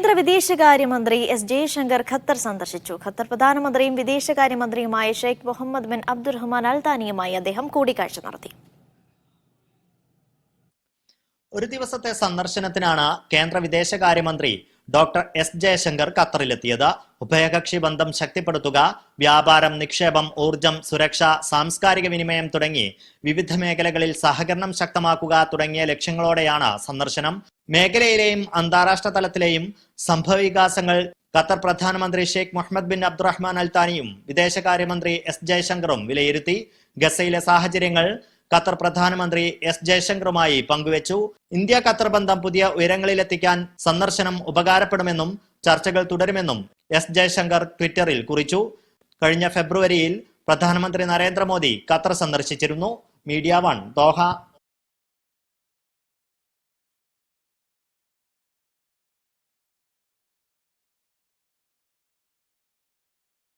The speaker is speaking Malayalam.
കേന്ദ്ര വിദേശകാര്യമന്ത്രി എസ് ജയശങ്കർ ഖത്തർ സന്ദർശിച്ചു. ഖത്തർ പ്രധാനമന്ത്രിയും വിദേശകാര്യമന്ത്രിയുമായ Sheikh Mohammed bin Abdulrahman Al താനിയുമായി അദ്ദേഹം കൂടിക്കാഴ്ച നടത്തി. ഒരു ദിവസത്തെ സന്ദർശനത്തിനാണ് കേന്ദ്ര വിദേശകാര്യമന്ത്രി ഡോക്ടർ എസ് ജയശങ്കർ ഖത്തറിലെത്തിയത്. ഉഭയകക്ഷി ബന്ധം ശക്തിപ്പെടുത്തുക വ്യാപാരം നിക്ഷേപം ഊർജം സുരക്ഷ സാംസ്കാരിക വിനിമയം തുടങ്ങി വിവിധ മേഖലകളിൽ സഹകരണം ശക്തമാക്കുക തുടങ്ങിയ ലക്ഷ്യങ്ങളോടെയാണ് സന്ദർശനം. മേഖലയിലെയും അന്താരാഷ്ട്ര തലത്തിലെയും സംഭവവികാസങ്ങൾ ഖത്തർ പ്രധാനമന്ത്രി Sheikh Mohammed bin Abdulrahman Al താനിയും വിദേശകാര്യമന്ത്രി എസ് ജയശങ്കറും വിലയിരുത്തി. ഗസയിലെ സാഹചര്യങ്ങൾ ഖത്തർ പ്രധാനമന്ത്രി എസ് ജയശങ്കറുമായി പങ്കുവച്ചു. ഇന്ത്യ ഖത്തർ ബന്ധം പുതിയ ഉയരങ്ങളിലെത്തിക്കാൻ സന്ദർശനം ഉപകാരപ്പെടുമെന്നും ചർച്ചകൾ തുടരുമെന്നും എസ് ജയശങ്കർ ട്വിറ്ററിൽ കുറിച്ചു. കഴിഞ്ഞ ഫെബ്രുവരിയിൽ പ്രധാനമന്ത്രി നരേന്ദ്രമോദി ഖത്തർ സന്ദർശിച്ചിരുന്നു. Media one Doha.